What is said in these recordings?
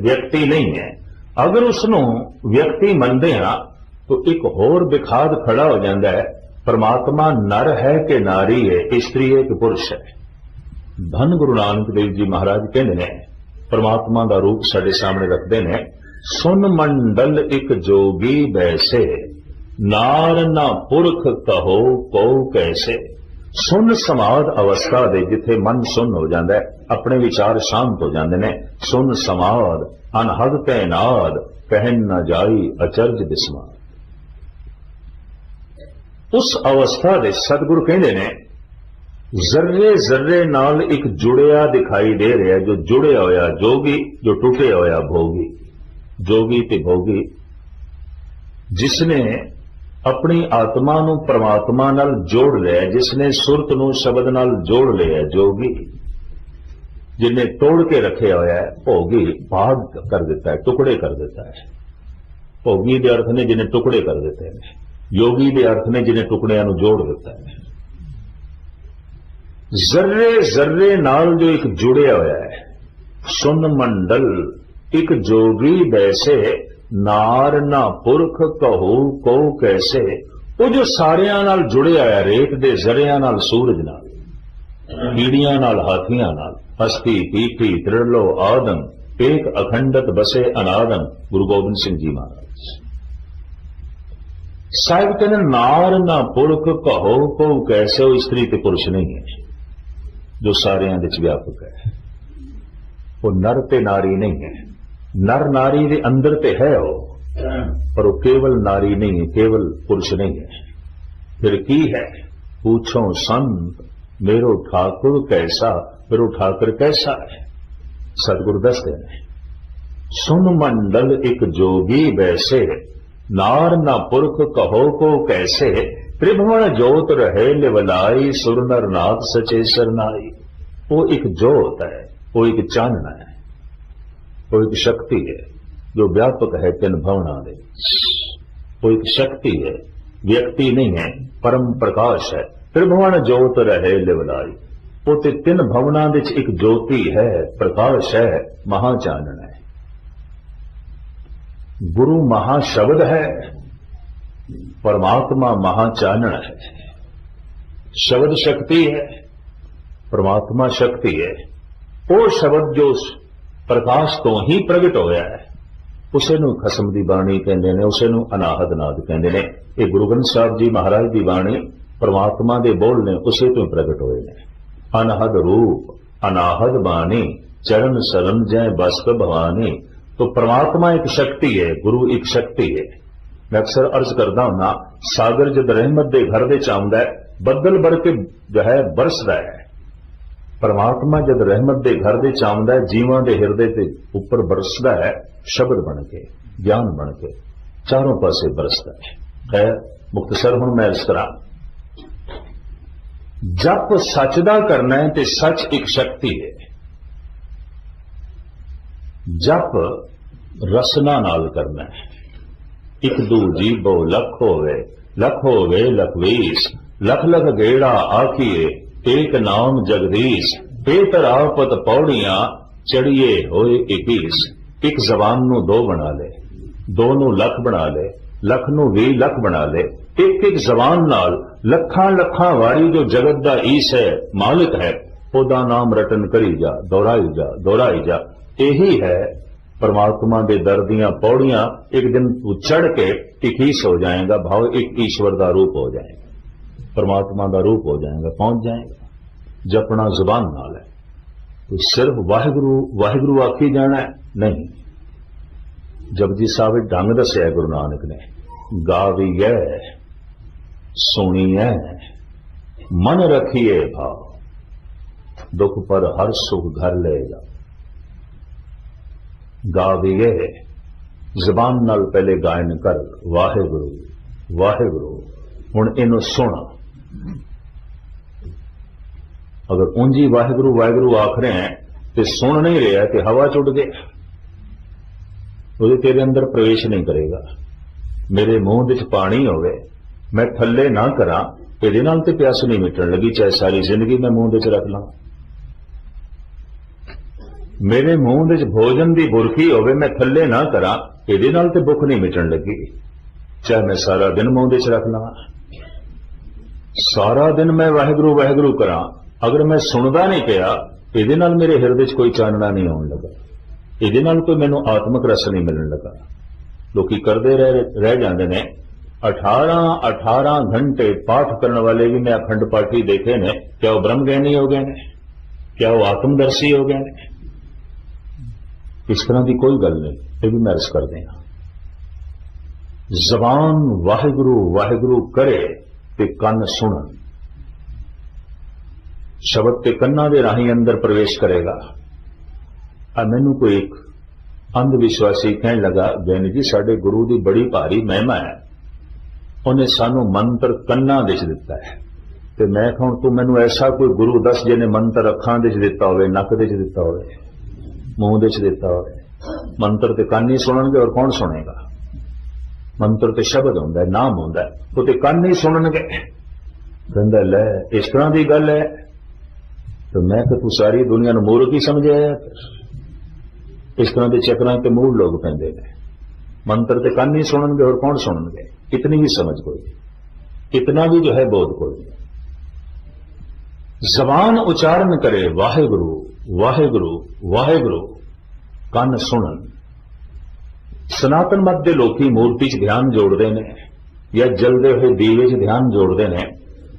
ਵਿਅਕਤੀ ਨਹੀਂ ਹੈ। ਅਗਰ ਉਸ ਨੂੰ ਵਿਅਕਤੀ ਮੰਨਦੇ ਹਾਂ, ਤਾਂ ਇੱਕ ਹੋਰ ਵਿਖਾਦ ਖੜਾ ਹੋ ਜਾਂਦਾ ਹੈ, ਪਰਮਾਤਮਾ ਨਰ ਹੈ ਕਿ ਨਾਰੀ ਹੈ ਇਸਤਰੀ ਹੈ ਕਿ ਪੁਰਸ਼ ਹੈ। ਧੰਨ ਗੁਰੂ ਨਾਨਕ ਦੇਵ ਜੀ ਮਹਾਰਾਜ ਕਹਿੰਦੇ ਨੇ, ਪਰਮਾਤਮਾ ਦਾ ਰੂਪ ਸਾਡੇ ਸਾਹਮਣੇ ਰੱਖਦੇ ਨੇ, ਸੁਨ ਮੰਡਲ ਇੱਕ ਜੋਗੀ ਬੈਸੇ ਨਾਰ ਨਾ ਪੁਰਖ ਕਹੋ ਕੋ ਕੈਸੇ। ਸੁਨ ਸਮਾਦ ਅਵਸਥਾ ਦੇ ਜਿੱਥੇ ਮਨ ਸੁਨ ਹੋ ਜਾਂਦਾ ਹੈ, ਆਪਣੇ ਵਿਚਾਰ ਸ਼ਾਂਤ ਹੋ ਜਾਂਦੇ ਨੇ। ਸੁਨ ਸਮਾਦ, ਅਨਹਦ ਕੈ ਨਾਦ ਨਾ ਜਾਈ ਅਚਰਜ ਬਿਸਮਾ ਉਸ ਅਵਸਥਾ ਦੇ ਸਤਿਗੁਰੂ ਕਹਿੰਦੇ ਨੇ, ਜ਼ਰਰੇ ਜ਼ਰਰੇ ਨਾਲ ਇੱਕ ਜੁੜਿਆ ਦਿਖਾਈ ਦੇ ਰਿਹਾ, ਜੋ ਜੁੜਿਆ ਹੋਇਆ ਜੋਗੀ, ਜੋ ਟੁੱਟਿਆ ਹੋਇਆ ਭੋਗੀ। ਜੋਗੀ ਤੇ ਭੋਗੀ, ਜਿਸਨੇ ਆਪਣੀ ਆਤਮਾ ਨੂੰ ਪ੍ਰਮਾਤਮਾ ਨਾਲ ਜੋੜ ਲਿਆ ਜਿਸ ਨੇ ਸੁਰਤ ਨੂੰ ਸ਼ਬਦ ਨਾਲ ਜੋੜ ਲਿਆ, ਜੋਗੀ, ਜਿਨੇ ਤੋੜ ਕੇ ਰੱਖਿਆ ਹੋਇਆ ਹੈ, ਭੋਗੀ ਭਾਗ ਕਰ ਦਿੱਤਾ ਹੈ, ਟੁਕੜੇ ਕਰ ਦਿੱਤਾ ਹੈ। ਭੋਗੀ ਦੇ ਅਰਥ ਨੇ ਜਿਨੇ ਟੁਕੜੇ ਕਰ ਦਿੱਤੇ ਨੇ, ਯੋਗੀ ਦੇ ਅਰਥ ਨੇ ਜਿਨੇ ਟੁਕੜਿਆਂ ਨੂੰ ਜੋੜ ਦਿੱਤਾ ਹੈ। ਜ਼ਰਰੇ ਜ਼ਰਰੇ ਨਾਲ ਜੋ ਇੱਕ ਜੁੜਿਆ ਹੋਇਆ ਹੈ, ਸੁਨ ਮੰਡਲ, ਇੱਕ ਜੋਗੀ ਵੈਸੇ ਨਾਰ ਨਾ ਪੁਰਖ ਕਹੋ ਕੋ ਕੈਸੇ? ਉਹ ਜੋ ਸਾਰਿਆਂ ਨਾਲ ਜੁੜਿਆ ਹੈ, ਰੇਤ ਦੇ ਜ਼ਰਿਆਂ ਨਾਲ ਸੂਰਜ ਨਾਲ, ਕੀੜੀਆਂ ਨਾਲ ਹਾਥੀਆਂ ਨਾਲ, ਹਸਤੀ ਪੀਠੀ ਤ੍ਰਿੜਲੋ, ਆਦਮ, ਏਕ ਅਖੰਡਤ ਬਸੇ ਅਨਾਦਮ, ਗੁਰੂ ਗੋਬਿੰਦ ਸਿੰਘ ਜੀ ਮਹਾਰਾਜ। ਸਾਹਿਬ ਕਹਿੰਦੇ, ਨਾਰ ਨਾ ਪੁਰਖ ਕਹੋ ਕੋ ਕੈਸੇ? ਉਹ ਇਸਤਰੀ ਤੇ ਪੁਰਸ਼ ਨਹੀਂ ਹੈ, ਜੋ ਸਾਰਿਆਂ ਵਿੱਚ ਵਿਆਪਕ ਹੈ। ਉਹ ਨਰ ਤੇ ਨਾਰੀ ਨਹੀਂ ਹੈ। ਨਰ ਨਾਰੀ ਦੇ ਅੰਦਰ ਤੇ ਹੈ ਉਹ। ਪਰ ਉਹ ਕੇਵਲ ਨਾਰੀ ਨਹੀਂ ਹੈ ਕੇਵਲ ਪੁਰਸ਼ ਨਹੀਂ ਹੈ। ਫਿਰ ਕੀ ਹੈ? ਪੁੱਛੋ ਸੰਤ, ਮੇਰੋ ਠਾਕੁਰ ਕੈਸਾ, ਮੇਰੋ ਠਾਕੁਰ ਕੈਸਾ ਹੈ? ਸਤਿਗੁਰ ਦੱਸਦੇ ਨੇ, ਸੁਨ ਮੰਡਲ ਇੱਕ ਜੋਗੀ ਵੈਸੇ ਨਾਰ ਨਾ ਪੁਰਖ ਕਹੋ ਕੋ ਕੈਸੇ, ਤ੍ਰਿਭਵਨ ਜੋਤ ਰਹੇ ਲਿਵਲਾਈ, ਸੁਰ ਨਰ ਨਾਥ ਸਚੇ ਸਰਨਾਈ। ਉਹ ਇੱਕ ਜੋਤ ਹੈ, ਉਹ ਇੱਕ ਚਾਨਣਾ ਹੈ। ਉਹ ਇੱਕ ਸ਼ਕਤੀ ਹੈ, ਜੋ ਵਿਆਪਕ ਹੈ ਤਿੰਨ ਭਵਨਾਂ ਦੇ। ਉਹ ਇੱਕ ਸ਼ਕਤੀ ਹੈ, ਵਿਅਕਤੀ ਨਹੀਂ ਹੈ, ਪਰਮ ਪ੍ਰਕਾਸ਼ ਹੈ। ਤ੍ਰਿਭਵਨ ਜੋਤ ਰਹੇ ਲਿਵਲਾਈ ਉਹ ਤੇ ਤਿੰਨ ਭਵਨਾਂ ਦੇ ਵਿੱਚ ਇੱਕ ਜੋਤੀ ਹੈ, ਪ੍ਰਕਾਸ਼ ਹੈ ਮਹਾ ਚਾਨਣ ਹੈ। ਗੁਰੂ ਮਹਾ ਸ਼ਬਦ ਹੈ, ਪਰਮਾਤਮਾ ਮਹਾ ਚਾਨਣ ਹੈ। ਸ਼ਬਦ ਸ਼ਕਤੀ ਹੈ, ਪਰਮਾਤਮਾ ਸ਼ਕਤੀ ਹੈ। ਉਹ ਸ਼ਬਦ ਜੋ ਪ੍ਰਕਾਸ਼ ਤੋਂ ਹੀ ਪ੍ਰਗਟ ਹੋਇਆ ਹੈ। ਉਸੇ ਨੂੰ ਖਸਮ ਦੀ ਬਾਣੀ ਕਹਿੰਦੇ ਨੇ, ਉਸੇ ਨੂੰ ਅਨਾਹਦ ਨਾਦ ਕਹਿੰਦੇ ਨੇ। ਇਹ ਗੁਰੂ ਗ੍ਰੰਥ ਸਾਹਿਬ ਜੀ ਮਹਾਰਾਜ ਦੀ ਬਾਣੀ ਪ੍ਰਮਾਤਮਾ ਦੇ ਬੋਲ ਨੇ ਉਸੇ ਤੋਂ ਪ੍ਰਗਟ ਹੋਏ ਨੇ। ਅਨਾਹਦ ਰੂਪ, ਅਨਾਹਦ ਬਾਣੀ, ਚਰਨ ਸਰਮ ਜੈ ਬਸਤ ਭਵਾਨੀ। ਤੋ ਪ੍ਰਮਾਤਮਾ ਇੱਕ ਸ਼ਕਤੀ ਹੈ, ਗੁਰੂ ਇੱਕ ਸ਼ਕਤੀ ਹੈ। ਮੈਂ ਅਕਸਰ ਅਰਜ਼ ਕਰਦਾ ਹੁੰਨਾ, ਸਾਗਰ ਜਦ ਰਹਿਮਤ ਦੇ ਘਰ ਦੇ ਚ ਆਉਂਦਾ ਹੈ, ਬੱਦਲ ਬੜ ਕੇ ਜੋ ਹੈ, ਬਰਸਦਾ ਹੈ। ਪਰਮਾਤਮਾ ਜਦ ਰਹਿਮਤ ਦੇ ਘਰ ਦੇ ਆਉਂਦਾ ਜੀਵਾਂ ਦੇ ਹਿਰਦੇ ਤੇ ਉੱਪਰ ਬਰਸਦਾ ਹੈ, ਸ਼ਬਦ ਬਣ ਕੇ, ਗਿਆਨ ਬਣ ਕੇ, ਚਾਰੋਂ ਪਾਸੇ ਬਰਸਦਾ ਹੈ। ਖੈਰ ਮੁਖਤਸਰ ਹੁਣ ਮੈਂ ਇਸ ਤਰ੍ਹਾਂ। ਜਪ ਸੱਚ ਦਾ ਕਰਨਾ ਹੈ ਤੇ ਸੱਚ ਇੱਕ ਸ਼ਕਤੀ ਹੈ। ਜਪ ਰਸਨਾ ਨਾਲ ਕਰਨਾ ਹੈ। ਇੱਕ ਦੂ ਬਹੁ ਲੱਖ ਹੋਵੇ ਲੱਖ ਹੋਵੇ ਲਖਵੀਸ, ਲਖ ਲਖ ਗੇੜਾ ਆਖੀਏ ਏਕ ਨਾਮ ਜਗਦੀਸ਼ ਬੇਤਰਾਪਤ ਪੌੜੀਆਂ ਚੜੀਏ ਹੋਏ 21 ਇੱਕ ਜ਼ਬਾਨ ਨੂੰ ਦੋ ਬਣਾ ਲੈ ਦੋ ਨੂੰ ਲੱਖ ਬਣਾ ਲੈ, ਲੱਖ ਨੂੰ 20 ਲੱਖ ਬਣਾ ਲੈ। ਇੱਕ ਇੱਕ ਜ਼ਬਾਨ ਨਾਲ ਲੱਖਾਂ ਲੱਖਾਂ ਵਾਰੀ ਜੋ ਜਗਤ ਦਾ ਈਸ ਹੈ, ਮਾਲਕ ਹੈ, ਉਹਦਾ ਨਾਮ ਰਟਨ ਕਰੀ ਜਾ, ਦੁਹਰਾਈ ਜਾ ਦੁਹਰਾਈ ਜਾ। ਇਹੀ ਹੈ ਪਰਮਾਤਮਾ ਦੇ ਦਰ ਦੀਆਂ ਪੌੜੀਆਂ। ਇੱਕ ਦਿਨ ਤੂੰ ਚੜ ਕੇ ਟਿਕੀਸ ਹੋ ਜਾਏਗਾ, ਭਾਵ ਇੱਕ ਈਸ਼ਵਰ ਦਾ ਰੂਪ ਹੋ ਜਾਏਗਾ ਪਰਮਾਤਮਾ ਦਾ ਰੂਪ ਹੋ ਜਾਏਗਾ, ਪਹੁੰਚ ਜਾਏਗਾ। ਜਪਣਾ ਜ਼ੁਬਾਨ ਨਾਲ ਹੈ, ਤੂੰ ਸਿਰਫ ਵਾਹਿਗੁਰੂ ਵਾਹਿਗੁਰੂ ਆਖੀ ਜਾਣਾ ਨਹੀਂ। ਜਪਜੀ ਸਾਹਿਬ ਵਿੱਚ ਢੰਗ ਦੱਸਿਆ ਗੁਰੂ ਨਾਨਕ ਨੇ ਗਾਵੀਐ ਸੁਣੀਐ ਮਨ ਰਖੀਏ ਭਾਵ, ਦੁੱਖ ਪਰ ਹਰ ਸੁਖ ਘਰ ਲਏਗਾ ਗਾਵੀਏ ਜ਼ਬਾਨ ਨਾਲ ਪਹਿਲੇ ਗਾਇਨ ਕਰ, ਵਾਹਿਗੁਰੂ ਵਾਹਿਗੁਰੂ, ਹੁਣ ਇਹਨੂੰ ਸੁਣ। ਅਗਰ ਉਂਜੀ ਵਾਹਿਗੁਰੂ ਵਾਹਿਗੁਰੂ ਆਖ ਰਹੇ ਹੈ ਤੇ ਸੁਣ ਨਹੀਂ ਰਿਹਾ ਤੇ ਹਵਾ ਚ ਉੱਡ ਗਿਆ ਉਹਦੇ ਤੇਰੇ ਅੰਦਰ ਪ੍ਰਵੇਸ਼ ਨਹੀਂ ਕਰੇਗਾ। ਮੇਰੇ ਮੂੰਹ ਵਿੱਚ ਪਾਣੀ ਹੋਵੇ, ਮੈਂ ਥੱਲੇ ਨਾ ਕਰਾਂ ਇਹਦੇ ਨਾਲ ਤੇ ਪਿਆਸ ਨਹੀਂ ਮਿਟਣ ਲੱਗੀ, ਚਾਹੇ ਸਾਰੀ ਜ਼ਿੰਦਗੀ ਮੈਂ ਮੂੰਹ ਵਿੱਚ ਰੱਖ ਲਾਂ। ਮੇਰੇ ਮੂੰਹ ਦੇ ਵਿੱਚ ਭੋਜਨ ਦੀ ਬੁਰਕੀ ਹੋਵੇ, ਮੈਂ ਥੱਲੇ ਨਾ ਕਰਾਂ ਇਹਦੇ ਨਾਲ ਤੇ ਭੁੱਖ ਨਹੀਂ ਮਿਟਣ ਲੱਗੀ, ਚਾਹੇ ਮੈਂ ਸਾਰਾ ਦਿਨ ਮੂੰਹ ਦੇ ਵਿੱਚ ਰੱਖ ਲਵਾਂ ਸਾਰਾ ਦਿਨ ਮੈਂ ਵਾਹਿਗੁਰੂ ਵਾਹਿਗੁਰੂ ਕਰਾਂ। ਅਗਰ ਮੈਂ ਸੁਣਦਾ ਨਹੀਂ ਪਿਆ, ਇਹਦੇ ਨਾਲ ਮੇਰੇ ਹਿਰਦੇ 'ਚ ਕੋਈ ਚਾਨਣਾ ਨਹੀਂ ਆਉਣ ਲੱਗਾ। ਇਹਦੇ ਨਾਲ ਕੋਈ ਮੈਨੂੰ ਆਤਮਿਕ ਰਸ ਨਹੀਂ ਮਿਲਣ ਲੱਗਾ। ਲੋਕੀ ਕਰਦੇ ਰਹਿ ਰਹਿ ਜਾਂਦੇ ਨੇ। 18 18 ਘੰਟੇ ਪਾਠ ਕਰਨ ਵਾਲੇ ਵੀ ਮੈਂ ਅਖੰਡ ਪਾਠੀ ਦੇਖੇ ਨੇ। ਕਿਆ ਉਹ ਬ੍ਰਹਮ ਗਿਆਨੀ ਹੋ ਗਏ ਨੇ? ਕਿ ਉਹ ਆਤਮਦਰਸ਼ੀ ਹੋ ਗਏ ਨੇ? ਇਸ ਤਰ੍ਹਾਂ ਦੀ ਕੋਈ ਗੱਲ ਨਹੀਂ। ਇਹ ਵੀ ਮੈਂ ਅਰਜ਼ ਕਰਦੇ ਹਾਂ। ਜ਼ਬਾਨ ਵਾਹਿਗੁਰੂ ਵਾਹਿਗੁਰੂ ਕਰੇ। ਤੇ ਕੰਨ ਸੁਣਨ। ਸ਼ਬਦ ਤੇ ਕੰਨਾਂ ਦੇ ਰਾਹੀਂ ਅੰਦਰ ਪ੍ਰਵੇਸ਼ ਕਰੇਗਾ। ਆ ਮੈਨੂੰ ਕੋਈ ਇੱਕ ਅੰਧ ਵਿਸ਼ਵਾਸੀ ਕਹਿਣ ਲੱਗਾ ਜੈਨ ਜੀ, ਸਾਡੇ ਗੁਰੂ ਦੀ ਬੜੀ ਭਾਰੀ ਮਹਿਮਾ ਹੈ। ਉਹਨੇ ਸਾਨੂੰ ਮੰਤਰ ਕੰਨਾਂ ਦੇ ਚ ਦਿੱਤਾ ਹੈ। ਤੇ ਮੈਂ ਕਹਾਂ, ਤੂੰ ਮੈਨੂੰ ਐਸਾ ਕੋਈ ਗੁਰੂ ਦੱਸ ਜਿਹਨੇ ਮੰਤਰ ਅੱਖਾਂ ਦੇ ਚ ਦਿੱਤਾ ਹੋਵੇ, ਨੱਕ ਦੇ ਚ ਦਿੱਤਾ ਹੋਵੇ, ਮੂੰਹ ਦੇ ਚ ਦਿੱਤਾ ਹੋਵੇ। ਮੰਤਰ ਤੇ ਕੰਨ ਹੀ ਸੁਣਨਗੇ ਔਰ ਕੌਣ ਸੁਣੇਗਾ? ਮੰਤਰ ਤੇ ਸ਼ਬਦ ਹੁੰਦਾ ਨਾਮ ਹੁੰਦਾ ਉਹ ਤੇ ਕੰਨ ਹੀ ਸੁਣਨਗੇ। ਕਹਿੰਦਾ, ਲੈ, ਇਸ ਤਰ੍ਹਾਂ ਦੀ ਗੱਲ ਹੈ। ਤੇ ਮੈਂ ਕਿ ਤੂੰ ਸਾਰੀ ਦੁਨੀਆ ਨੂੰ ਮੂਰਖ ਹੀ ਸਮਝਿਆ ਇਸ ਤਰ੍ਹਾਂ ਦੇ ਚੱਕਰਾਂ ਤੇ ਮੂਲ ਲੋਕ ਪੈਂਦੇ ਨੇ। ਮੰਤਰ ਤੇ ਕੰਨ ਹੀ ਸੁਣਨਗੇ ਔਰ ਕੌਣ ਸੁਣਨਗੇ? ਇਤਨੀ ਵੀ ਸਮਝ ਕੋਈ ਨਹੀਂ। ਇਤਨਾ ਵੀ ਜੋ ਹੈ, ਬੋਧ ਕੋਈ ਜ਼ਬਾਨ ਉਚਾਰਨ ਕਰੇ ਵਾਹਿਗੁਰੂ ਵਾਹਿਗੁਰੂ ਵਾਹਿਗੁਰੂ। ਕੰਨ ਸੁਣਨ। ਸਨਾਤਨ ਮਤ ਦੇ ਲੋਕੀ ਮੂਰਤੀ 'ਚ ਧਿਆਨ ਜੋੜਦੇ ਨੇ ਜਾਂ ਜਲਦੇ ਹੋਏ ਦੀਵੇ 'ਚ ਧਿਆਨ ਜੋੜਦੇ ਨੇ।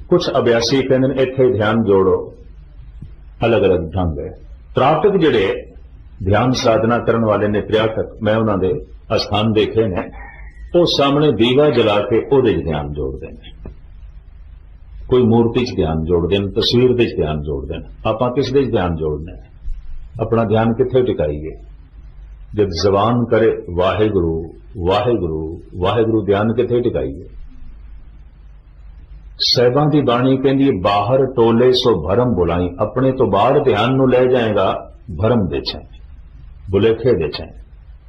ਕੁਝ ਅਭਿਆਸੀ ਕਹਿੰਦੇ ਨੇ, ਇੱਥੇ ਧਿਆਨ ਜੋੜੋ। ਅਲੱਗ-ਅਲੱਗ ਢੰਗ ਹੈ। ਤ੍ਰਾਟਕ ਜਿਹੜੇ ਧਿਆਨ ਸਾਧਨਾ ਕਰਨ ਵਾਲੇ ਨੇ ਤ੍ਰਿਆਟਕ, ਮੈਂ ਉਹਨਾਂ ਦੇ ਅਸਥਾਨ ਦੇਖੇ ਨੇ। ਉਹ ਸਾਹਮਣੇ ਦੀਵਾ ਜਲਾ ਕੇ ਉਹਦੇ 'ਚ ਧਿਆਨ ਜੋੜਦੇ ਨੇ। ਕੋਈ ਮੂਰਤੀ 'ਚ ਧਿਆਨ ਜੋੜਦੇ ਨੇ, ਤਸਵੀਰ ਦੇ 'ਚ ਧਿਆਨ ਜੋੜਦੇ ਨੇ। ਆਪਾਂ ਕਿਸ ਦੇ 'ਚ ਧਿਆਨ ਜੋੜਨਾ ਹੈ? ਆਪਣਾ ਧਿਆਨ ਕਿੱਥੇ ਟਿਕਾਈਏ? ਜਦ ਜ਼ਬਾਨ ਕਰੇ ਵਾਹਿਗੁਰੂ ਵਾਹਿਗੁਰੂ ਵਾਹਿਗੁਰੂ ਧਿਆਨ ਕਿੱਥੇ ਟਿਕਾਈਏ ਸਹਿਬਾਂ ਦੀ ਬਾਣੀ ਕਹਿੰਦੀ ਹੈ, ਬਾਹਰ ਟੋਲੇ ਸੋ ਭਰਮ ਬੁਲਾਈ ਆਪਣੇ ਤੋਂ ਬਾਹਰ ਧਿਆਨ ਨੂੰ ਲੈ ਜਾਏਗਾ ਭਰਮ ਦੇ ਛੇ। ਬੁਲੇਖੇ ਦੇ ਛੇ।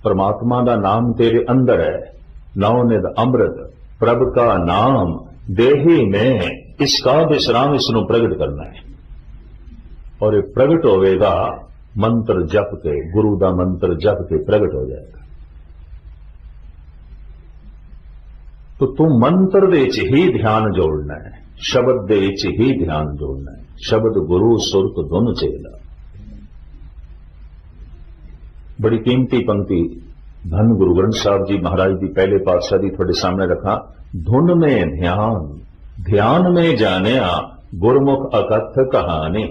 ਪਰਮਾਤਮਾ ਦਾ ਨਾਮ ਤੇਰੇ ਅੰਦਰ ਹੈ ਨੌ ਨਿਦ ਅੰਮ੍ਰਿਤ ਪ੍ਰਭ ਕਾ ਨਾਮ ਦੇਹੀ ਮੈਂ ਇਸ ਕਾ ਵਿਸਰਾਮ ਇਸ ਨੂੰ ਪ੍ਰਗਟ ਕਰਨਾ ਹੈ। ਔਰ ਇਹ ਪ੍ਰਗਟ ਹੋਵੇਗਾ ਮੰਤਰ ਜਪ ਕੇ ਗੁਰੂ ਦਾ ਮੰਤਰ ਜਪ ਕੇ ਪ੍ਰਗਟ ਹੋ ਜਾਏਗਾ ਤੋ ਤੂੰ ਮੰਤਰ ਦੇ ਵਿੱਚ ਹੀ ਧਿਆਨ ਜੋੜਨਾ ਹੈ ਸ਼ਬਦ ਦੇ ਵਿੱਚ ਹੀ ਧਿਆਨ ਜੋੜਨਾ ਹੈ ਸ਼ਬਦ ਗੁਰੂ ਸੁਰਤ ਧੁਨ ਚੇਲਾ ਬੜੀ ਕੀਮਤੀ ਪੰਕਤੀ ਧੰਨ ਗੁਰੂ ਗ੍ਰੰਥ ਸਾਹਿਬ ਜੀ ਮਹਾਰਾਜ ਦੀ ਪਹਿਲੇ ਪਾਤਸ਼ਾਹ ਦੀ ਤੁਹਾਡੇ ਸਾਹਮਣੇ ਰੱਖਾਂ ਧੁਨ ਮੇ ਧਿਆਨ ਧਿਆਨ ਮੇ ਜਾਣਿਆ ਗੁਰਮੁਖ ਅਕਥ ਕਹਾਣੀ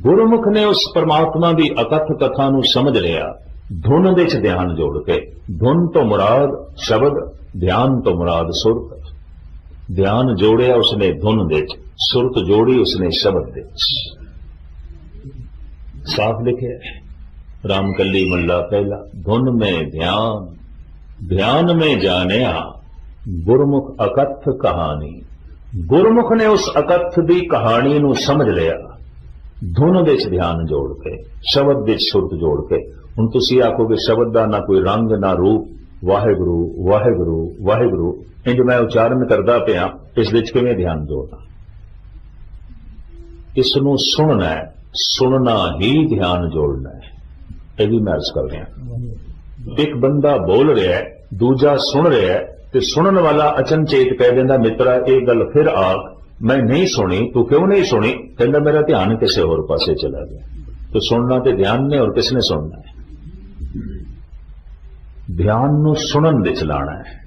ਗੁਰਮੁਖ ਨੇ ਉਸ ਪਰਮਾਤਮਾ ਦੀ ਅਕਥ ਕਥਾ ਨੂੰ ਸਮਝ ਲਿਆ। ਧੁਨ ਦੇ ਚ ਧਿਆਨ ਜੋੜ ਕੇ, ਧੁਨ ਤੋਂ ਮੁਰਾਦ ਸ਼ਬਦ, ਧਿਆਨ ਤੋਂ ਮੁਰਾਦ ਸੁਰਤ। ਧਿਆਨ ਜੋੜਿਆ ਉਸਨੇ ਧੁਨ ਦੇ ਚ, ਸੁਰਤ ਜੋੜੀ ਉਸਨੇ ਸ਼ਬਦ ਦੇ ਚ। ਸਾਫ਼ ਲਿਖਿਆ ਹੈ। ਰਾਮਕਲੀ ਮੱਲਾ ਪਹਿਲਾ, ਧੁਨ ਮੇ ਧਿਆਨ ਧਿਆਨ ਮੇ ਜਾਣਿਆ, ਗੁਰਮੁਖ ਅਕਥ ਕਹਾਣੀ। ਗੁਰਮੁਖ ਨੇ ਉਸ ਅਕਥ ਦੀ ਕਹਾਣੀ ਨੂੰ ਸਮਝ ਲਿਆ। ਧੁਨ ਦੇ ਚ ਧਿਆਨ ਜੋੜ ਕੇ, ਸ਼ਬਦ ਦੇ ਸੁਰਤ ਜੋੜ ਕੇ। ਹੁਣ ਤੁਸੀਂ ਆਖੋਗੇ, ਸ਼ਬਦ ਦਾ ਨਾ ਕੋਈ ਰੰਗ, ਨਾ ਰੂਪ। ਵਾਹਿਗੁਰੂ ਵਾਹਿਗੁਰੂ ਵਾਹਿਗੁਰੂ। ਇੰਜ ਮੈਂ ਉਚਾਰਨ ਕਰਦਾ ਪਿਆ, ਇਸ ਵਿੱਚ ਕਿਵੇਂ ਧਿਆਨ ਜੋੜਨਾ? ਇਸ ਨੂੰ ਸੁਣਨਾ ਹੈ, ਸੁਣਨਾ ਹੀ ਧਿਆਨ ਜੋੜਨਾ ਹੈ। ਇਹ ਵੀ ਮੈਂ ਅਰਜ਼ ਕਰ ਰਿਹਾ। ਇੱਕ ਬੰਦਾ ਬੋਲ ਰਿਹਾ ਹੈ, ਦੂਜਾ ਸੁਣ ਰਿਹਾ ਹੈ, ਤੇ ਸੁਣਨ ਵਾਲਾ ਅਚਨਚੇਤ ਕਹਿ ਦਿੰਦਾ, ਮਿੱਤਰਾ, ਇਹ ਗੱਲ ਫਿਰ ਆਖ ਮੈਂ ਨਹੀਂ ਸੁਣੀ, ਤੂੰ ਕਿਉਂ ਨਹੀਂ ਸੁਣੀ? ਕਹਿੰਦਾ, ਮੇਰਾ ਧਿਆਨ ਕਿਸੇ ਹੋਰ ਪਾਸੇ ਚਲਾ ਗਿਆ। ਤੇ ਸੁਣਨਾ ਤੇ ਧਿਆਨ ਨੇ ਔਰ ਕਿਸਨੇ ਸੁਣਨਾ ਹੈ? ਧਿਆਨ ਨੂੰ ਸੁਣਨ ਦੇ ਚਲਾਣਾ ਹੈ।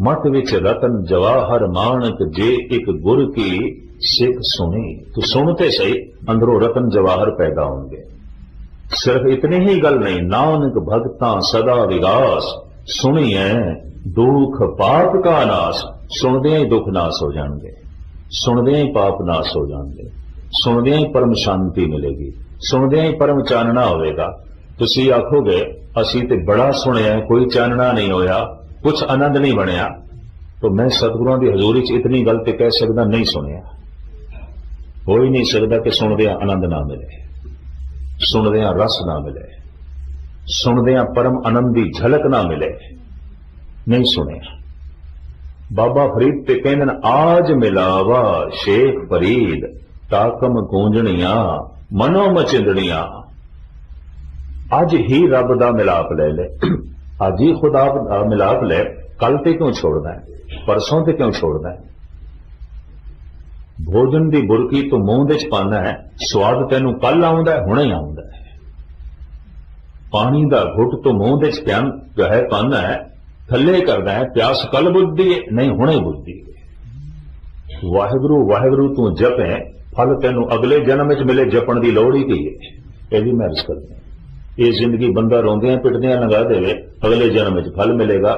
ਮਤ ਵਿੱਚ ਰਤਨ ਜਵਾਹਰ ਮਾਨਕ ਜੇ ਇੱਕ ਗੁਰ ਕੀ ਸਿੱਖ ਸੁਣੀ। ਤੂੰ ਸੁਣ ਤੇ ਸਹੀ, ਅੰਦਰੋਂ ਰਤਨ ਜਵਾਹਰ ਪੈਦਾ ਹੋਣਗੇ। ਸਿਰਫ ਇਤਨੀ ਹੀ ਗੱਲ ਨਹੀਂ, ਨਾਨਕ ਭਗਤਾਂ ਸਦਾ ਵਿਗਾਸ। ਸੁਣੀਐ, ਦੁਖ ਪਾਪ ਕਾ ਨਾਸ, ਸੁਣਦਿਆਂ ਹੀ ਦੁੱਖ ਨਾਸ ਹੋ ਜਾਣਗੇ। ਸੁਣਦਿਆਂ ਹੀ ਪਾਪ ਨਾਸ ਹੋ ਜਾਣਗੇ। ਸੁਣਦਿਆਂ ਹੀ ਪਰਮ ਸ਼ਾਂਤੀ ਮਿਲੇਗੀ। ਸੁਣਦਿਆਂ ਹੀ ਪਰਮ ਚਾਨਣਾ ਹੋਵੇਗਾ। ਤੁਸੀਂ ਆਖੋਗੇ, ਅਸੀਂ ਤੇ ਬੜਾ ਸੁਣਿਆ, ਕੋਈ ਚਾਨਣਾ ਨਹੀਂ ਹੋਇਆ ਕੁਝ ਆਨੰਦ ਨਹੀਂ ਬਣਿਆ। ਤਾਂ ਮੈਂ ਸਤਿਗੁਰਾਂ ਦੀ ਹਜ਼ੂਰੀ 'ਚ ਇਤਨੀ ਗੱਲ ਤੇ ਕਹਿ ਸਕਦਾ ਨਹੀਂ ਸੁਣਿਆ। ਹੋ ਹੀ ਨਹੀਂ ਸਕਦਾ ਕਿ ਸੁਣਦਿਆਂ ਆਨੰਦ ਨਾ ਮਿਲੇ। ਸੁਣਦਿਆਂ ਰਸ ਨਾ ਮਿਲੇ। ਸੁਣਦਿਆਂ ਪਰਮ ਆਨੰਦ ਦੀ ਝਲਕ ਨਾ ਮਿਲੇ। ਨਹੀਂ ਸੁਣਿਆ। ਬਾਬਾ ਫਰੀਦ ਤੇ ਕਹਿੰਦੇ ਨੇ, ਆਜ ਮਿਲਾਵਾ ਸ਼ੇਖ ਫਰੀਦ, ਤਾਕਮ ਗੂੰਜਣੀਆਂ, ਮਨੋ ਮਚਿੰਦੜੀਆਂ ਅੱਜ ਹੀ ਰੱਬ ਦਾ ਮਿਲਾਪ ਲੈ ਲੈ। ਅੱਜ ਹੀ ਖੁਦਾ ਦਾ ਮਿਲਾਪ ਲੈ ਕੱਲ ਤੇ ਕਿਉਂ ਛੋੜਦਾ ਹੈ? ਪਰਸੋਂ ਤੇ ਕਿਉਂ ਛੋੜਦਾ ਹੈ? ਭੋਜਨ ਦੀ ਬੁਰਕੀ ਤੂੰ ਮੂੰਹ ਦੇ ਚ ਪਾਉਂਦਾ ਹੈ, ਸਵਾਦ ਤੈਨੂੰ ਕੱਲ ਆਉਂਦਾ ਹੈ, ਹੁਣੇ ਆਉਂਦਾ ਹੈ। ਪਾਣੀ ਦਾ ਘੁੱਟ ਤੂੰ ਮੂੰਹ ਦੇ ਚ ਪਿਆਨ ਹੈ ਪਾਉਂਦਾ ਹੈ ਥੱਲੇ ਕਰਦਾ ਹੈ, ਪਿਆਸ ਕੱਲ ਬੁੱਧੀ ਹੈ ਨਹੀਂ ਹੁਣੇ ਬੁੱਧੀ ਵਾਹਿਗੁਰੂ ਵਾਹਿਗੁਰੂ ਤੂੰ ਜਪੇ, ਫਲ ਤੈਨੂੰ ਅਗਲੇ ਜਨਮ ਵਿੱਚ ਮਿਲੇ, ਜਪਣ ਦੀ ਲੋੜ ਹੀ ਕੀ ਹੈ ਇਹ ਵੀ ਮੈਂ ਅਰਜ਼ ਕਰਦਾ ਇਹ ਜ਼ਿੰਦਗੀ ਬੰਦਾ ਰੋਂਦਿਆਂ ਪਿੱਟਦਿਆਂ ਲੰਘਾ ਦੇਵੇ, ਅਗਲੇ ਜਨਮ ਵਿੱਚ ਫਲ ਮਿਲੇਗਾ।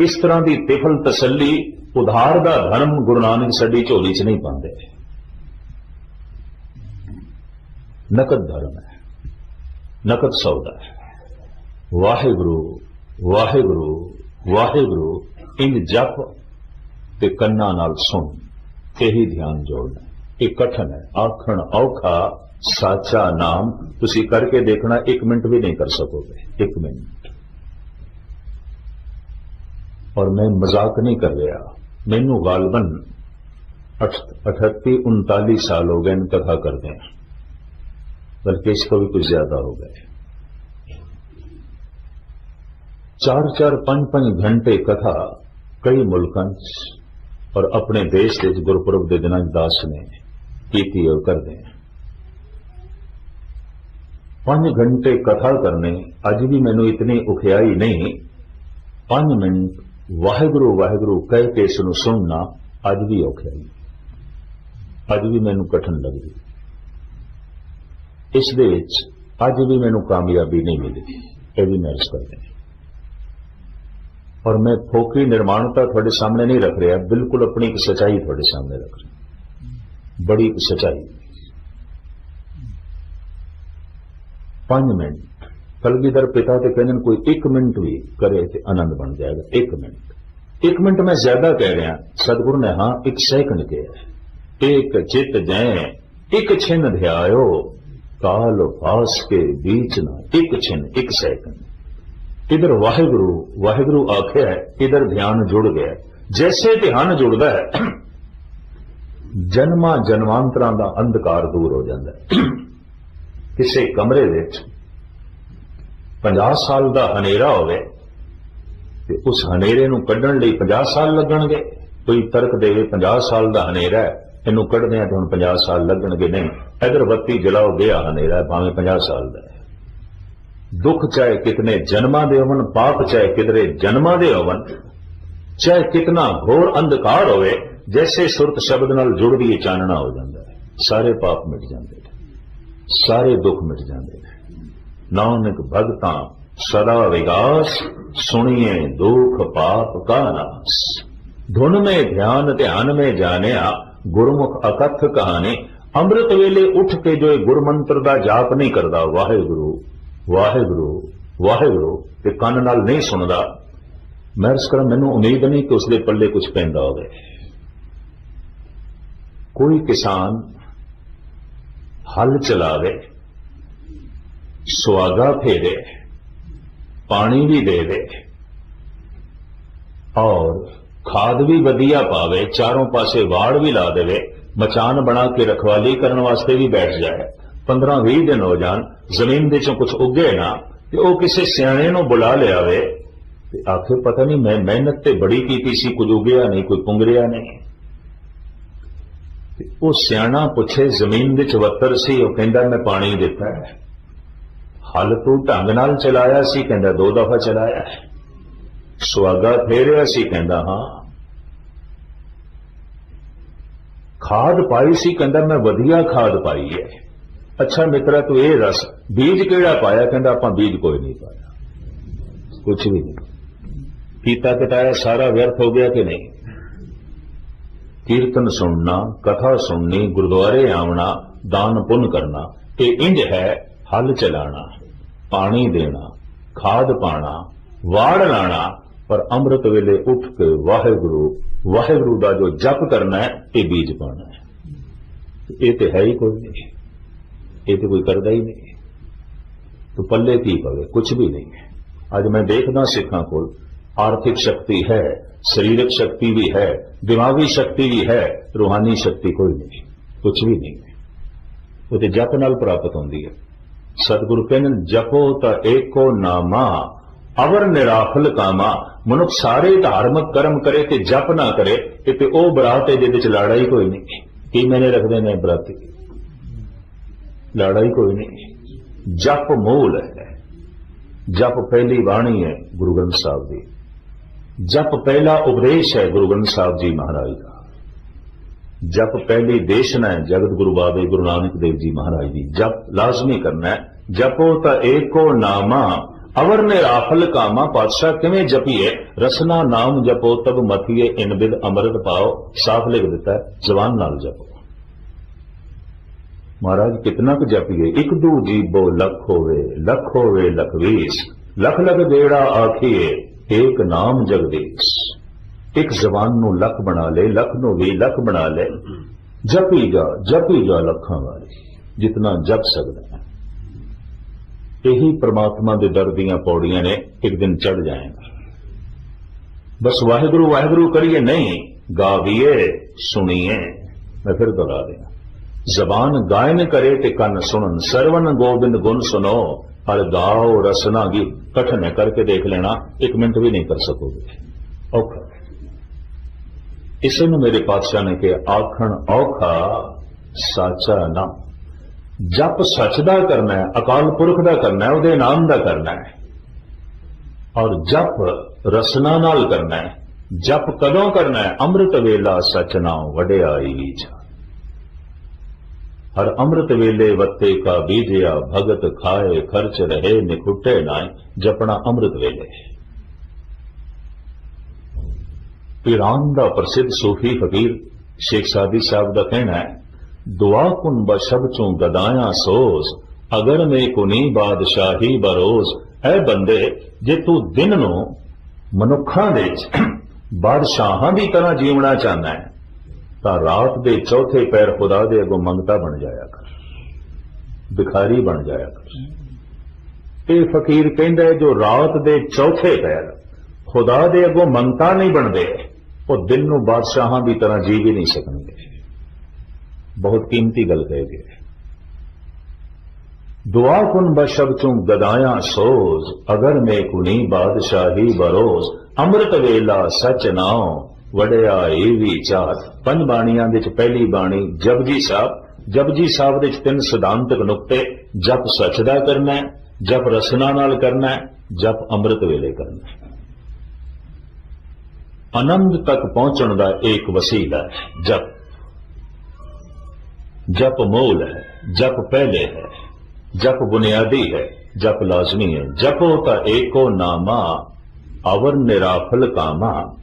ਇਸ ਤਰ੍ਹਾਂ ਦੀ ਤਿਫਲ ਤਸੱਲੀ, ਉਧਾਰ ਦਾ ਧਰਮ ਗੁਰੂ ਨਾਨਕ ਸਾਡੀ ਝੋਲੀ 'ਚ ਨਹੀਂ ਪਾਉਂਦੇ। ਨਕਦ ਧਰਮ ਹੈ, ਨਕਦ ਸੌਦਾ ਹੈ। ਵਾਹਿਗੁਰੂ ਵਾਹਿਗੁਰੂ ਵਾਹਿਗੁਰੂ ਇੰਜ ਜਪ ਤੇ ਕੰਨਾਂ ਨਾਲ ਸੁਣ ਇਹੀ ਧਿਆਨ ਜੋੜਨਾ ਇਹ ਕਠਨ ਹੈ ਆਖਣ ਔਖਾ ਸਾਚਾ ਨਾਮ ਤੁਸੀਂ ਕਰਕੇ ਦੇਖਣਾ 1 ਮਿੰਟ ਵੀ ਨਹੀਂ ਕਰ ਸਕੋਗੇ 1 ਮਿੰਟ ਔਰ ਮੈਂ ਮਜ਼ਾਕ ਨਹੀਂ ਕਰ ਰਿਹਾ ਮੈਨੂੰ ਗਾਲਬਨ 38 39 ਸਾਲ ਹੋ ਗਏ ਕਥਾ ਕਰਦੇ हैं बल्कि इसको भी कुछ ज्यादा हो गए ਚਾਰ ਚਾਰ ਪੰਜ ਪੰਜ ਘੰਟੇ ਕਥਾ ਕਈ ਮੁਲਕਾਂ 'ਚ ਔਰ ਆਪਣੇ ਦੇਸ਼ ਦੇ ਵਿੱਚ ਗੁਰਪੁਰਬ ਦੇ ਦਿਨਾਂ 'ਚ ਦਾਸ ਨੇ ਕੀਤੀ ਔਰ ਕਰਦੇ ਪੰਜ ਘੰਟੇ ਕਥਾ ਕਰਨੇ ਅੱਜ ਵੀ ਮੈਨੂੰ ਇਤਨੀ ਉਖਿਆਈ ਨਹੀਂ। ਪੰਜ ਮਿੰਟ ਵਾਹਿਗੁਰੂ ਵਾਹਿਗੁਰੂ ਕਹਿ ਕੇ ਇਸ ਨੂੰ ਸੁਣਨਾ ਅੱਜ ਵੀ ਔਖਿਆਈ। ਅੱਜ ਵੀ ਮੈਨੂੰ ਕਠਨ ਲੱਗਦੀ। ਇਸ ਦੇ ਵਿੱਚ ਅੱਜ ਵੀ ਮੈਨੂੰ ਕਾਮਯਾਬੀ ਨਹੀਂ ਮਿਲੀ, ਇਹ ਵੀ ਮੈਂ ਇਸ ਕਰਦੇ ਹਾਂ ਔਰ ਮੈਂ ਫੋਕੀ ਨਿਰਮਾਣਤਾ ਤੁਹਾਡੇ ਸਾਹਮਣੇ ਨਹੀਂ ਰੱਖ ਰਿਹਾ ਬਿਲਕੁਲ ਆਪਣੀ ਇੱਕ ਸਚਾਈ ਤੁਹਾਡੇ ਸਾਹਮਣੇ ਰੱਖ ਰਿਹਾ ਬੜੀ ਇੱਕ ਸਚਾਈ 5 ਮਿੰਟ ਕਲਗੀਧਰ ਪਿਤਾ ਤੇ ਕਹਿੰਦੇ ਨੇ ਕੋਈ 1 ਮਿੰਟ ਵੀ ਕਰੇ ਤੇ ਆਨੰਦ ਬਣ ਜਾਏਗਾ 1 ਮਿੰਟ 1 ਮਿੰਟ ਮੈਂ ਜ਼ਿਆਦਾ ਕਹਿ ਰਿਹਾ ਸਤਿਗੁਰੂ ਨੇ ਹਾਂ 1 ਸੈਕਿੰਡ ਕਿਹਾ ਇੱਕ ਚਿਤ ਜੈ ਇੱਕ ਛਿਨ ਧਿਆਇਓ ਕਾਲ ਪਾਸ ਕੇ बीच ਨਾ ਇੱਕ ਛਿਨ ਇੱਕ ਸੈਕਿੰਡ ਇਧਰ ਵਾਹਿਗੁਰੂ ਵਾਹਿਗੁਰੂ ਆਖਿਆ ਹੈ ਇਧਰ ਧਿਆਨ ਜੁੜ ਗਿਆ ਜੈਸੇ ਧਿਆਨ ਜੁੜਦਾ ਹੈ ਜਨਮਾਂ ਜਨਮਾਂਤਰਾਂ ਦਾ ਅੰਧਕਾਰ ਦੂਰ ਹੋ ਜਾਂਦਾ ਕਿਸੇ ਕਮਰੇ ਵਿੱਚ 50 ਸਾਲ ਦਾ ਹਨੇਰਾ ਹੋਵੇ ਤੇ ਉਸ ਹਨੇਰੇ ਨੂੰ ਕੱਢਣ ਲਈ 50 ਸਾਲ ਲੱਗਣਗੇ ਕੋਈ ਤਰਕ ਦੇਵੇ 50 ਸਾਲ ਦਾ ਹਨੇਰਾ ਇਹਨੂੰ ਕੱਢਦੇ ਆ ਤਾਂ ਹੁਣ 50 ਸਾਲ ਲੱਗਣਗੇ ਨਹੀਂ ਇਧਰ ਬੱਤੀ ਜਲਾਓ ਗਿਆ ਹਨੇਰਾ ਭਾਵੇਂ 50 ਸਾਲ ਦਾ ਦੁੱਖ ਚਾਹੇ ਕਿਤਨੇ ਜਨਮਾਂ ਦੇ ਹੋਵਨ ਪਾਪ ਚਾਹੇ ਕਿਧਰੇ ਜਨਮਾਂ ਦੇ ਹੋਵਨ ਚਾਹੇ ਕਿਤਨਾ ਘੋਰ ਅੰਧਕਾਰ ਹੋਵੇ, ਜੈਸੇ ਸੁਰਤ ਸ਼ਬਦ ਨਾਲ ਜੁੜਦੀ ਹੈ ਚਾਨਣਾ ਹੋ ਜਾਂਦਾ ਹੈ। ਸਾਰੇ ਪਾਪ ਮਿਟ ਜਾਂਦੇ ਨੇ। ਸਾਰੇ ਦੁੱਖ ਮਿਟ ਜਾਂਦੇ ਨੇ। ਨਾਨਕ ਭਗਤਾਂ, ਸਦਾ ਵਿਗਾਸ, ਸੁਣੀਏ ਦੁੱਖ ਪਾਪ ਕਾ ਨਾਸ। ਧੁਨ ਮੇ ਧਿਆਨ ਧਿਆਨ ਮੇ ਜਾਣਿਆ, ਗੁਰਮੁਖ ਅਕਥ ਕਹਾਣੀ, ਅੰਮ੍ਰਿਤ ਵੇਲੇ ਉੱਠ ਕੇ ਜੋ ਇਹ ਗੁਰਮੰਤਰ ਦਾ ਜਾਪ ਨਹੀਂ ਕਰਦਾ, ਵਾਹਿਗੁਰੂ ਵਾਹਿਗੁਰੂ ਵਾਹਿਗੁਰੂ, ਤੇ ਕੰਨ ਨਾਲ ਨਹੀਂ ਸੁਣਦਾ। ਮੈਂ ਇਸ ਕਰ, ਮੈਨੂੰ ਉਮੀਦ ਨਹੀਂ ਕਿ ਉਸਦੇ ਪੱਲੇ ਕੁਝ ਪੈਂਦਾ ਹੋਵੇ। ਕੋਈ ਕਿਸਾਨ ਹਲ ਚਲਾਵੇ ਸੁਆਗਾ ਫੇਰੇ ਪਾਣੀ ਵੀ ਦੇਵੇ, ਔਰ ਖਾਦ ਵੀ ਵਧੀਆ ਪਾਵੇ, ਚਾਰੋਂ ਪਾਸੇ ਵਾੜ ਵੀ ਲਾ ਦੇਵੇ, ਮਚਾਨ ਬਣਾ ਕੇ ਰਖਵਾਲੀ ਕਰਨ ਵਾਸਤੇ ਵੀ ਬੈਠ ਜਾਏ। 15-20 ਦਿਨ ਹੋ ਜਾਣ, ਜ਼ਮੀਨ ਦੇ ਚੋਂ ਕੁਝ ਉੱਗੇ ਨਾ, ਤੇ ਉਹ ਕਿਸੇ ਸਿਆਣੇ ਨੂੰ ਬੁਲਾ ਲਿਆਵੇ। ਤੇ ਆਖੇ, ਪਤਾ ਨਹੀਂ, ਮੈਂ ਮਿਹਨਤ ਤੇ ਬੜੀ ਕੀਤੀ ਸੀ, ਕੁਝ ਉੱਗਿਆ ਨਹੀਂ, ਕੋਈ ਪੁੰਗਰਿਆ ਨਹੀਂ। ਤੇ ਉਹ ਸਿਆਣਾ ਪੁੱਛੇ, ਜ਼ਮੀਨ ਵਿੱਚ ਵੱਤਰ ਸੀ? ਉਹ ਕਹਿੰਦਾ, ਮੈਂ ਪਾਣੀ ਦਿੱਤਾ ਹੈ। ਹਲ ਤੂੰ ਢੰਗ ਨਾਲ ਚਲਾਇਆ ਸੀ? ਕਹਿੰਦਾ, ਦੋ ਦਫਾ ਚਲਾਇਆ ਹੈ। ਸੁਆਗਾ ਫੇਰਿਆ ਸੀ, ਕਹਿੰਦਾ, ਹਾਂ। ਖਾਦ ਪਾਈ ਸੀ, ਕਹਿੰਦਾ, ਮੈਂ ਵਧੀਆ ਖਾਦ ਪਾਈ ਹੈ। ਅੱਛਾ ਮਿੱਤਰਾ, ਤੂੰ ਇਹ ਰਸ ਬੀਜ ਕਿਹੜਾ ਪਾਇਆ? ਕਹਿੰਦਾ, ਆਪਾਂ ਬੀਜ ਕੋਈ ਨਹੀਂ ਪਾਇਆ। ਕੁਝ ਵੀ ਨਹੀਂ। ਕੀਤਾ, ਕਟਾਇਆ, ਸਾਰਾ ਵਿਅਰਥ ਹੋ ਗਿਆ ਕਿ ਨਹੀਂ? ਕੀਰਤਨ ਸੁਣਨਾ, ਕਥਾ ਸੁਣਨੀ, ਗੁਰਦੁਆਰੇ ਆਉਣਾ ਦਾਨ ਪੁੰਨ ਕਰਨਾ ਤੇ ਇੰਜ ਹੈ, ਹਲ ਚਲਾਣਾ, ਪਾਣੀ ਦੇਣਾ, ਖਾਦ ਪਾਣਾ, ਵਾੜ ਲਾਣਾ, ਪਰ ਅੰਮ੍ਰਿਤ ਵੇਲੇ ਉੱਠ ਕੇ ਵਾਹਿਗੁਰੂ ਵਾਹਿਗੁਰੂ ਦਾ ਜੋ ਜਪ ਕਰਨਾ ਹੈ, ਇਹ ਬੀਜ ਪਾਣਾ ਹੈ। ਇਹ ਤੇ ਹੈ ਹੀ ਕੋਈ ਨਹੀਂ। ਇਹ ਤੇ ਕੋਈ ਕਰਦਾ ਹੀ ਨਹੀਂ। ਤੋ ਪੱਲੇ ਕੀ ਪਵੇ ਕੁਝ ਵੀ ਨਹੀਂ। ਹੈ ਅੱਜ ਮੈਂ ਦੇਖਦਾ ਸਿੱਖਾਂ ਕੋਲ, ਆਰਥਿਕ ਸ਼ਕਤੀ ਹੈ, ਸਰੀਰਕ ਸ਼ਕਤੀ ਵੀ ਹੈ, ਦਿਮਾਗੀ ਸ਼ਕਤੀ ਵੀ ਹੈ, ਰੂਹਾਨੀ ਸ਼ਕਤੀ ਕੋਈ ਨਹੀਂ ਕੁਝ ਵੀ ਨਹੀਂ। ਹੈ ਉਹ ਤੇ ਜਪ ਨਾਲ ਪ੍ਰਾਪਤ ਹੁੰਦੀ ਹੈ। ਸਤਿਗੁਰੂ ਕਹਿੰਦੇ ਜਪੋ ਤਾਂ ਏਕੋ ਨਾਮਾ, ਅਵਰ ਨਿਰਾਫਲ ਕਾਮਾ। ਮਨੁੱਖ ਸਾਰੇ ਧਾਰਮਿਕ ਕਰਮ ਕਰੇ ਤੇ ਜਪ ਨਾ ਕਰੇ ਤੇ ਉਹ ਬਰਾਤ ਹੈ ਜਿਹਦੇ ਚ ਲਾੜਾ ਹੀ ਕੋਈ ਨਹੀਂ। ਕੀ ਮੈਨੇ ਰੱਖਦੇ ਨੇ ਬਰਾਤੀ? ਲੜਾਈ ਕੋਈ ਨਹੀਂ। ਜਪ ਮੂਲ ਹੈ। ਜਪ ਪਹਿਲੀ ਬਾਣੀ ਹੈ ਗੁਰੂ ਗ੍ਰੰਥ ਸਾਹਿਬ ਦੀ। ਜਪ ਪਹਿਲਾ ਉਪਦੇਸ਼ ਹੈ ਗੁਰੂ ਗ੍ਰੰਥ ਸਾਹਿਬ ਜੀ ਮਹਾਰਾਜ ਦਾ। ਜਪ ਪਹਿਲੀ ਦੇਸ਼ਨਾ ਹੈ ਜਗਤ ਗੁਰੂ ਬਾਬੇ ਗੁਰੂ ਨਾਨਕ ਦੇਵ ਜੀ ਮਹਾਰਾਜ ਦੀ। ਜਪ ਲਾਜ਼ਮੀ ਕਰਨਾ ਹੈ। ਜਪੋ ਤਾਂ ਏਕੋ ਨਾਮਾ ਅਵਰ ਨੇ ਰਾਫਲ ਕਾਮਾ ਪਾਤਸ਼ਾਹ ਕਿਵੇਂ ਜਪੀਏ? ਰਸਨਾ ਨਾਮ ਜਪੋ ਤਬ ਮਥੀਏ ਇਨ ਬਿਦ ਅੰਮ੍ਰਿਤ ਪਾਓ। ਸਾਫ਼ ਲਿਖ ਦਿੱਤਾ ਹੈ, ਜ਼ਬਾਨ ਨਾਲ ਜਪੋ। ਮਹਾਰਾਜ, ਕਿਤਨਾ ਕੁ ਜਪੀਏ ਇੱਕ ਦੂ ਜੀਬੋ ਲੱਖ ਹੋਵੇ ਲੱਖ ਹੋਵੇ ਲਖਵੀਸ ਲੱਖ ਲੱਖ ਜਿਹੜਾ ਆਖੀਏ, ਏਕ ਨਾਮ ਜਗਦੀਸ਼। ਇੱਕ ਜ਼ਬਾਨ ਨੂੰ ਲੱਖ ਬਣਾ ਲੈ, ਲੱਖ ਨੂੰ ਵੀ ਲੱਖ ਬਣਾ ਲੈ। ਜਪੀ ਜਾ ਜਪੀ ਜਾ ਲੱਖਾਂ ਵਾਲੀ, ਜਿਤਨਾ ਜਪ ਸਕਦਾ ਇਹੀ ਪ੍ਰਮਾਤਮਾ ਦੇ ਦਰ ਦੀਆਂ ਪੌੜੀਆਂ ਨੇ, ਇੱਕ ਦਿਨ ਚੜ ਜਾਏਗਾ। ਬਸ ਵਾਹਿਗੁਰੂ ਵਾਹਿਗੁਰੂ ਕਰੀਏ, ਨਹੀਂ, ਗਾਵੀਏ, ਸੁਣੀਏ, ਮੈਂ ਫਿਰ ਦੁਹਰਾ ਦਿਆਂ। ਜ਼ਬਾਨ ਗਾਇਨ ਕਰੇ ਤੇ ਕੰਨ ਸੁਣਨ ਸਰਵਨ ਗੋਬਿੰਦ ਗੁਣ ਸੁਨੋ ਪਰ ਗਾਓ ਰਸਨਾ ਗੀ, ਕਠਨ ਕਰਕੇ ਦੇਖ ਲੈਣਾ, ਇੱਕ ਮਿੰਟ ਵੀ ਨਹੀਂ ਕਰ ਸਕੋਗੇ। ਔਖਾ। ਹੈ। ਇਸੇ ਨੂੰ ਮੇਰੇ ਪਾਤਸ਼ਾਹ ਨੇ ਕਿ ਆਖਣ ਔਖਾ, ਸਾਚਾ ਨਾ। ਜਪ ਸੱਚ ਦਾ ਕਰਨਾ ਹੈ, ਅਕਾਲ ਪੁਰਖ ਦਾ ਕਰਨਾ ਹੈ, ਉਹਦੇ ਨਾਮ ਦਾ ਕਰਨਾ ਹੈ। ਔਰ ਜਪ ਰਸਨਾ ਨਾਲ ਕਰਨਾ ਹੈ। ਜਪ ਕਦੋਂ ਕਰਨਾ ਹੈ? ਅੰਮ੍ਰਿਤ ਵੇਲਾ ਸਚ ਨਾਮ ਵਡਿਆਈ ਵਿਚ ਹਰ ਅੰਮ੍ਰਿਤ ਵੇਲੇ ਵੱਤੇ ਕਾ ਬੀਜਿਆ, ਭਗਤ ਖਾਏ, ਖਰਚ ਰਹੇ, ਨਿਖੁੱਟੇ ਨਾਏ ਜਪਣਾ ਅੰਮ੍ਰਿਤ ਵੇਲੇ। ਈਰਾਨ ਦਾ ਪ੍ਰਸਿੱਧ ਸੂਫੀ ਫਕੀਰ ਸ਼ੇਖ ਸਾਦੀ ਸਾਹਿਬ ਦਾ ਕਹਿਣਾ ਹੈ, ਦੁਆ ਕੁਨ ਬਸ਼ਬ ਚੋਂ ਗਦਾਇਆ ਸੋਸ ਅਗਰ ਮੇ ਕੁਨੀ ਬਾਦਸ਼ਾਹੀ ਬਰੋਸ ਐ ਬੰਦੇ, ਜੇ ਤੂੰ ਦਿਨ ਨੂੰ ਮਨੁੱਖਾਂ ਦੇ ਬਾਦਸ਼ਾਹਾਂ ਦੀ ਤਰ੍ਹਾਂ ਜੀਵਣਾ ਚਾਹੁੰਦਾ ਹੈ ਤਾਂ ਰਾਤ ਦੇ ਚੌਥੇ ਪੈਰ ਖੁਦਾ ਦੇ ਅੱਗੋਂ ਮੰਗਤਾ ਬਣ ਜਾਇਆ ਕਰ। ਭਿਖਾਰੀ ਬਣ ਜਾਇਆ ਕਰ। ਇਹ ਫਕੀਰ ਕਹਿੰਦਾ ਜੋ ਰਾਤ ਦੇ ਚੌਥੇ ਪੈਰ ਖੁਦਾ ਦੇ ਅੱਗੋਂ ਮੰਗਤਾ ਨਹੀਂ ਬਣਦੇ, ਉਹ ਦਿਨ ਨੂੰ ਬਾਦਸ਼ਾਹਾਂ ਦੀ ਤਰ੍ਹਾਂ ਜੀ ਵੀ ਨਹੀਂ ਸਕਣਗੇ। ਬਹੁਤ ਕੀਮਤੀ ਗੱਲ ਕਹੇ ਗਈ ਦੁਆ ਕੁਨ ਬਸ਼ਬ ਚੋਂ ਗਦਾਇਆ ਸੋਜ਼, ਅਗਰ ਮੈਂ ਕੁਨੀ ਬਾਦਸ਼ਾਹੀ ਬਰੋਜ਼, ਅੰਮ੍ਰਿਤ ਵੇਲਾ ਸਚ ਨਾਉ ਵਡਿਆਈ ਵਿਚਾਰ ਪੰਜ ਬਾਣੀਆਂ ਦੇ ਵਿੱਚ ਪਹਿਲੀ ਬਾਣੀ, ਜਪਜੀ ਸਾਹਿਬ। ਜਪਜੀ ਸਾਹਿਬ ਦੇ ਵਿੱਚ ਤਿੰਨ ਸਿਧਾਂਤਕ ਨੁਕਤੇ। ਜਪ ਸੱਚ ਦਾ ਕਰਨਾ ਜਪ ਰਸਨਾ ਨਾਲ ਕਰਨਾ ਜਪ ਅੰਮ੍ਰਿਤ ਵੇਲੇ ਕਰਨਾ ਆਨੰਦ ਤੱਕ ਪਹੁੰਚਣ ਦਾ ਇੱਕ ਵਸੀਲਾ ਹੈ, ਜਪ। ਜਪ ਮੂਲ ਹੈ, ਜਪ ਪਹਿਲੇ ਹੈ, ਜਪ ਬੁਨਿਆਦੀ ਹੈ, ਜਪ ਲਾਜ਼ਮੀ ਹੈ। ਜਪੋ ਤਾਂ ਏਕੋ ਨਾਮਾ, ਅਵਰ ਨਿਰਾਫਲ ਕਾਮਾ।